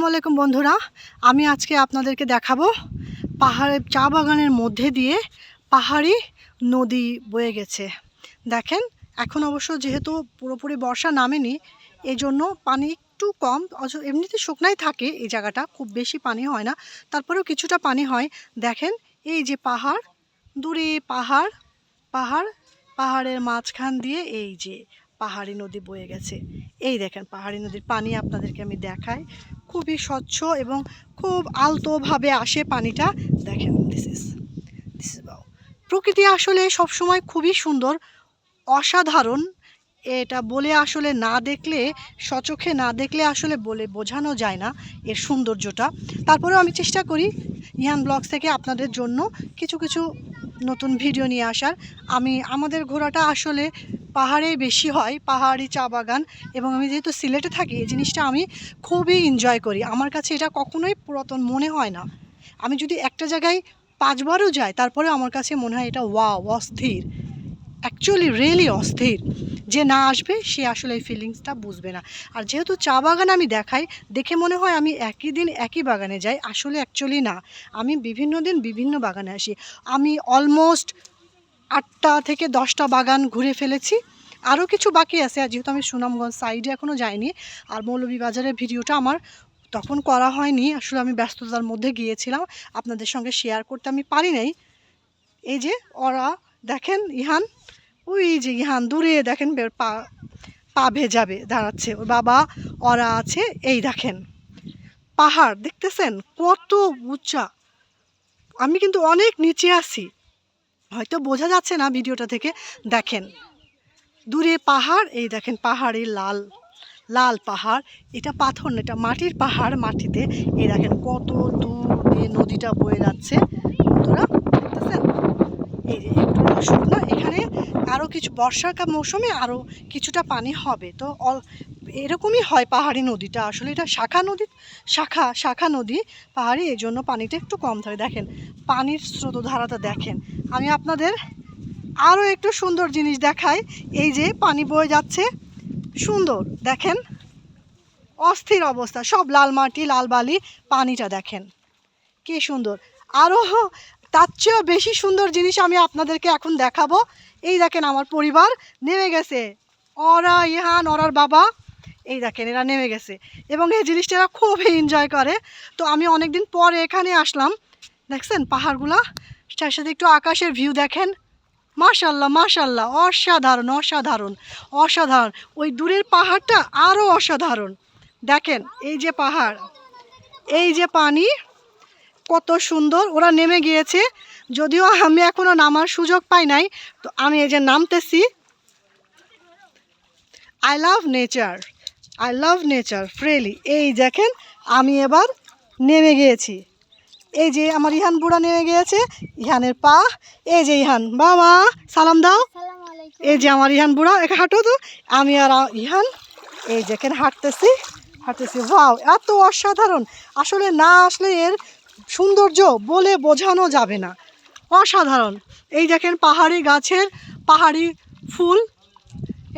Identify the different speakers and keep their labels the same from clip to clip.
Speaker 1: আসসালামু আলাইকুম বন্ধুরা। আমি আজকে আপনাদেরকে দেখাবো পাহাড়ের চা বাগানের মধ্যে দিয়ে পাহাড়ি নদী বয়ে গেছে। দেখেন, এখন অবশ্য যেহেতু পুরোপুরি বর্ষা নামেনি এই জন্য পানি একটু কম এমনিতে শুকনাই থাকে এই জায়গাটা, খুব বেশি পানি হয় না, তারপরেও কিছুটা পানি হয়। দেখেন, এই যে পাহাড়, দূরে পাহাড় পাহাড়, পাহাড়ের মাঝখান দিয়ে এই যে পাহাড়ি নদী বয়ে গেছে। এই দেখেন, পাহাড়ি নদীর পানি আপনাদেরকে আমি দেখাই। খুবই স্বচ্ছ এবং খুব আলতোভাবে আসে পানিটা। দেখেন দিস ইস দিস ইস প্রকৃতি আসলে সবসময় খুবই সুন্দর, অসাধারণ। এটা বলে আসলে না দেখলে, সচোখে না দেখলে আসলে বলে বোঝানো যায় না এর সৌন্দর্যটা। তারপরেও আমি চেষ্টা করি ইহান ব্লগস থেকে আপনাদের জন্য কিছু কিছু নতুন ভিডিও নিয়ে আসার। আমি, আমাদের ঘোরাটা আসলে পাহাড়েই বেশি হয়, পাহাড়ি চা বাগান এবং আমি যেহেতু সিলেটে থাকি, এই জিনিসটা আমি খুবই এনজয় করি। আমার কাছে এটা কখনোই পুরাতন মনে হয় না। আমি যদি একটা জায়গায় পাঁচবারও যাই, তারপরে আমার কাছে মনে হয় এটা ওয়াও অস্থির। অ্যাকচুয়ালি রিয়েলি অস্থির। যে না আসবে, সে আসলে এই ফিলিংসটা বুঝবে না। আর যেহেতু চা বাগান আমি দেখাই, দেখে মনে হয় আমি একই দিন একই বাগানে যাই। আসলে অ্যাকচুয়ালি না। আমি বিভিন্ন দিন বিভিন্ন বাগানে আসি। আমি অলমোস্ট আটটা থেকে দশটা বাগান ঘুরে ফেলেছি। আরও কিছু বাকি আছে, আর যেহেতু আমি সুনামগঞ্জ সাইডে এখনও যাইনি, আর মৌলভীবাজারের ভিডিওটা আমার তখন করা হয়নি, আসলে আমি ব্যস্ততার মধ্যে গিয়েছিলাম। আপনাদের সঙ্গে শেয়ার করতে আমি পারি নাই। এই যে ওরা, দেখেন ইহান, ওই যে ইহান, দূরে দেখেন পা পা ভেজাবে, দাঁড়াচ্ছে। ওর বাবা, ওরা আছে, এই দেখেন, পাহাড়, দেখতেছেন? কত উঁচা। আমি কিন্তু অনেক নিচে আছি। হয়তো বোঝা যাচ্ছে না ভিডিওটা থেকে। দেখেন, দূরে পাহাড়, এই দেখেন পাহাড়ে লাল লাল পাহাড়। এটা পাথর না, এটা মাটির পাহাড় মাটিতে। এই দেখেন কত দূর দিয়ে নদীটা বয়ে যাচ্ছে। বন্ধুরা, দেখতেছেন? এই যে একটু শুকনো এখানে আরও কিছু বর্ষাকাল মৌসুমে আরও কিছুটা পানি হবে। তো অল, এরকমই হয় পাহাড়ি নদীটা। আসলে এটা শাখা নদী, শাখা শাখা নদী পাহাড়ি এই জন্য পানিটা একটু কম থাকে। দেখেন, পানির স্রোতধারাটা দেখেন। আমি আপনাদের আরও একটু সুন্দর জিনিস দেখাই। এই যে পানি বয়ে যাচ্ছে, সুন্দর। দেখেন, অস্থির অবস্থা। সব লাল মাটি, লাল বালি, পানিটা দেখেন। কি সুন্দর। আরও তার চেয়েও বেশি সুন্দর জিনিস আমি আপনাদেরকে এখন দেখাবো। এই দেখেন, আমার পরিবার নেমে গেছে। ওরা ইহান, ওরার বাবা। এই দেখেন, এরা নেমে গেছে। এবং এই জিনিসটা এরা খুবই এনজয় করে। তো আমি অনেকদিন পরে এখানে আসলাম। দেখছেন, পাহাড়গুলা তার সাথে একটু আকাশের ভিউ দেখেন। মাশাল্লাহ মাশাল্লাহ অসাধারণ অসাধারণ অসাধারণ। ওই দূরের পাহাড়টা আরও অসাধারণ। দেখেন, এই যে পাহাড়, এই যে পানি, কত সুন্দর। ওরা নেমে গিয়েছে। যদিও আমি এখনও নামার সুযোগ পাই নাই, তো আমি এই যে নামতেছি। I love nature I love nature freely এই দেখেন, আমি এবার নেমে গিয়েছি। এই যে আমার ইহান বুড়া নেমে গিয়েছে ইহানের পা। এই যে ইহান বাবা সালাম দাও। এই যে আমার ইহান বুড়া এখানে হাঁটো তো। আমি আর ইহান এই যে এখানে হাঁটতেছি হাঁটতেছি। ওয়াও এত অসাধারণ। আসলে না আসলে এর সৌন্দর্য বলে বোঝানো যাবে না। অসাধারণ। এই দেখেন পাহাড়ি গাছের পাহাড়ি ফুল।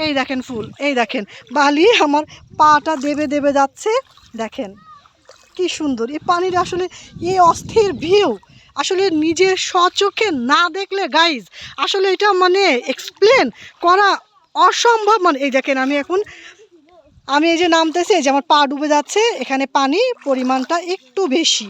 Speaker 1: এই দেখেন ফুল এই দেখেন। বালি আমার পাটা দেবে দেবে যাচ্ছে। দেখেন। কি সুন্দর। এই পানির আসলে এই অস্থির ভিউ আসলে নিজের স্বচোখে না দেখলে গাইজ আসলে এটা মানে এক্সপ্লেন করা অসম্ভব। মানে এই দেখেন আমি এখন, আমি এই যে নামতেছি, এই যে আমার পা ডুবে যাচ্ছে, এখানে পানি পরিমাণটা একটু বেশি।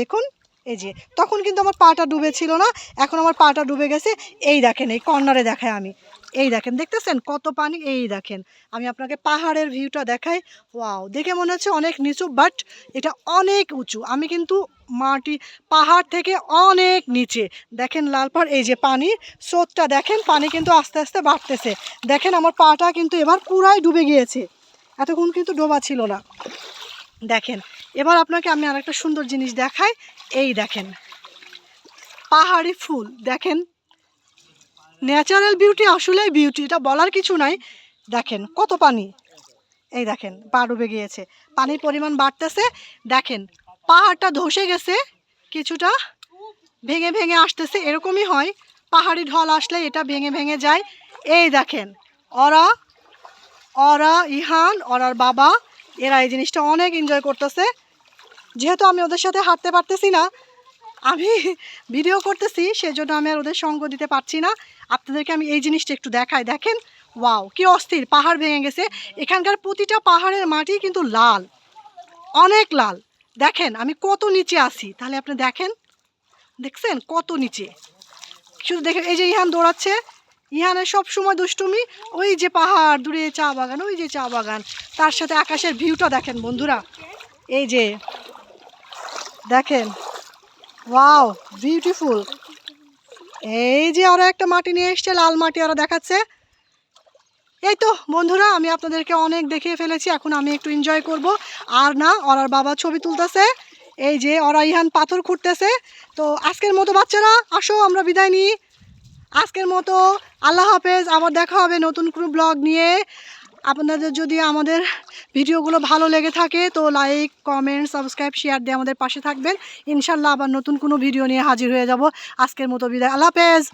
Speaker 1: দেখুন, এই যে, তখন কিন্তু আমার পাটা ডুবে ছিল না, এখন আমার পাটা ডুবে গেছে। এই দেখেন, এই কর্নারে দেখাই আমি। এই দেখেন, দেখতেছেন? কত পানি? এই দেখেন, আমি আপনাকে পাহাড়ের ভিউটা দেখাই। ওয়াও, দেখে মনে হচ্ছে অনেক নিচু, বাট এটা অনেক উঁচু। আমি কিন্তু মাটি, পাহাড় থেকে অনেক নিচে। দেখেন লাল পাহাড় এই যে পানি, স্রোতটা দেখেন, পানি কিন্তু আস্তে আস্তে বাড়তেছে। দেখেন আমার পাটা কিন্তু এবার পুরাই ডুবে গিয়েছে। এতক্ষণ কিন্তু ডোবা ছিল না। দেখেন, এবার আপনাকে আমি আরেকটা সুন্দর জিনিস দেখাই। এই দেখেন, পাহাড়ি ফুল। দেখেন ন্যাচারাল বিউটি আসলেই বিউটি, এটা বলার কিছু নাই। দেখেন কত পানি। এই দেখেন, পা ডুবে গিয়েছে, পানির পরিমাণ বাড়তেছে। দেখেন, পাহাড়টা ধসে গেছে, কিছুটা ভেঙে ভেঙে আসতেছে, এরকমই হয়। পাহাড়ি ঢল আসলে এটা ভেঙে ভেঙে যায়। এই দেখেন অরা অরা ইহান ওরার বাবা, এরা এই জিনিসটা অনেক এনজয় করতেছে। যেহেতু আমি ওদের সাথে হাঁটতে পারতেছি না আমি ভিডিও করতেছি, সেজন্য আমি আর ওদের সঙ্গ দিতে পারছি না। আপনাদেরকে আমি এই জিনিসটা একটু দেখাই। দেখেন, ওয়াও, কি অস্থির, পাহাড় ভেঙে গেছে। এখানকার প্রতিটা পাহাড়ের মাটি কিন্তু লাল, অনেক লাল। দেখেন, আমি কত নিচে আছি। তাহলে আপনি দেখেন, দেখছেন? কত নিচে। শুধু দেখেন, এই যে ইহান দৌড়াচ্ছে। ইহানের সব সময় দুষ্টুমি, ওই যে পাহাড় দূরে চা বাগান, ওই যে চা বাগান। তার সাথে আকাশের ভিউটা দেখেন, বন্ধুরা। এই যে, দেখেন। ওয়াও বিউটিফুল এই যে ওরা একটা মাটি নিয়ে এসছে, লাল মাটি ওরা দেখাচ্ছে। এই তো, বন্ধুরা, আমি আপনাদেরকে অনেক দেখিয়ে ফেলেছি, এখন আমি একটু এনজয় করব। আর না ওরার বাবা ছবি তুলতেছে। এই যে ওরা ইহান পাথর খুঁড়তেছে। তো আজকের মতো বাচ্চারা, আসো, আমরা বিদায় নিই। আজকের মতো আল্লাহ হাফেজ, আবার দেখা হবে নতুন কোনো ব্লগ নিয়ে। আপনাদের যদি আমাদের ভিডিওগুলো ভালো লেগে থাকে, তো লাইক কমেন্ট সাবস্ক্রাইব শেয়ার দিয়ে আমাদের পাশে থাকবেন। ইনশাল্লাহ আবার নতুন কোনো ভিডিও নিয়ে হাজির হয়ে যাব। আজকের মতো বিদায়। আল্লাহ হাফেজ।